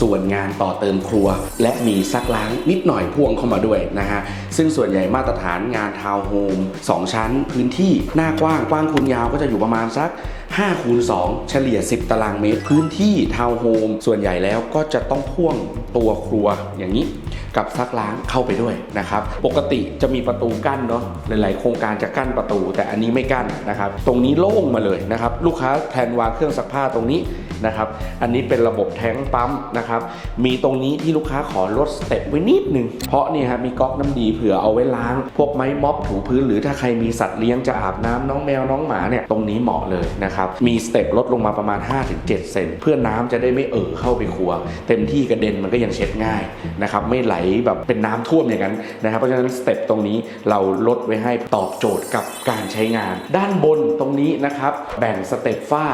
ส่วนงานต่อเติมครัว และมีซักล้างนิดหน่อยพ่วงเข้ามาด้วยนะฮะซึ่งส่วนใหญ่มาตรฐานงานทาวน์โฮม2ชั้นพื้นที่หน้ากว้างกว้างคูณยาวก็จะอยู่ประมาณสัก 5คูณ2เฉลี่ย 10 ตารางเมตร พื้นที่ทาวน์โฮมส่วนใหญ่แล้วก็จะต้องพ่วงตัวครัวอย่างนี้กับซักล้างเข้าไปด้วยนะครับ ปกติจะมีประตูกั้นเนาะหลาย ๆ โครงการจะกั้นประตู แต่อันนี้ไม่กั้นนะครับ ตรงนี้โล่งมาเลยนะครับ ลูกค้าแทนวางเครื่องซักผ้าตรงนี้นะครับ อันนี้เป็นระบบแท้งปั๊มนะครับ มีตรงนี้ที่ลูกค้าขอลดสเต็ปไว้นิดนึง เพราะนี่ครับมีก๊อกน้ำดีเผื่อเอาไว้ล้าง พวกไม้ม็อบถูพื้นหรือถ้าใครมีสัตว์เลี้ยงจะอาบน้ำน้องแมวน้องหมาเนี่ยตรงนี้เหมาะเลยนะครับมีสเต็ปลดลงมาประมาณ 5-7 เซนเพื่อน้ำจะได้ไม่เอ่อเข้าไปครัว เต็มที่กระเด็นมันก็ยังเช็ดง่ายนะครับไม่ไหลแบบเป็นน้ำท่วมอย่างนั้นนะครับ เพราะฉะนั้นสเต็ปตรงนี้เราลดไว้ให้ตอบโจทย์กับการใช้งาน ด้านบนตรงนี้นะครับแบ่งสเต็ปฝ้า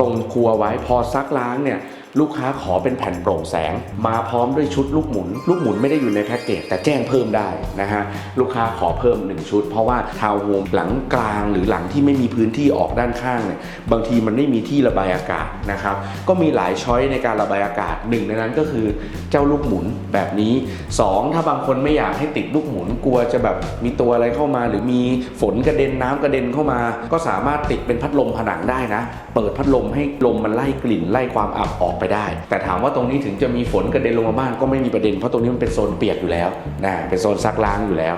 ตรงครัวไว้พอซักล้างเนี่ย ลูกค้าขอเป็นแผ่นโปร่งแสง มาพร้อมด้วยชุดลูกหมุน ลูกหมุนไม่ได้อยู่ในแพ็กเกจแต่แจ้งเพิ่มได้นะฮะลูกค้าขอเพิ่ม 1 ชุด เพราะว่าทาวน์โฮมหลังกลางหรือหลังที่ไม่มีพื้นที่ออกด้านข้างเนี่ยบางทีมันไม่มีที่ระบายอากาศนะครับก็มีหลายช้อยในการระบายอากาศหนึ่งในนั้นก็คือเจ้าลูกหมุนแบบนี้สองถ้าบางคนไม่อยากให้ติดลูกหมุนกลัวจะแบบมีตัวอะไรเข้ามา หรือมีฝนกระเด็นน้ำกระเด็นเข้ามา ก็สามารถติดเป็นพัดลมผนังได้นะ เปิดพัดลมให้ลมมันไล่กลิ่นไล่ความอับออกไปได้ แต่ถามว่าตรงนี้ถึงจะมีฝนกระเด็นลงมาบ้างก็ไม่มีประเด็นเพราะตรงนี้มันเป็นโซนเปียกอยู่แล้วนะเป็นโซนซักล้างอยู่แล้ว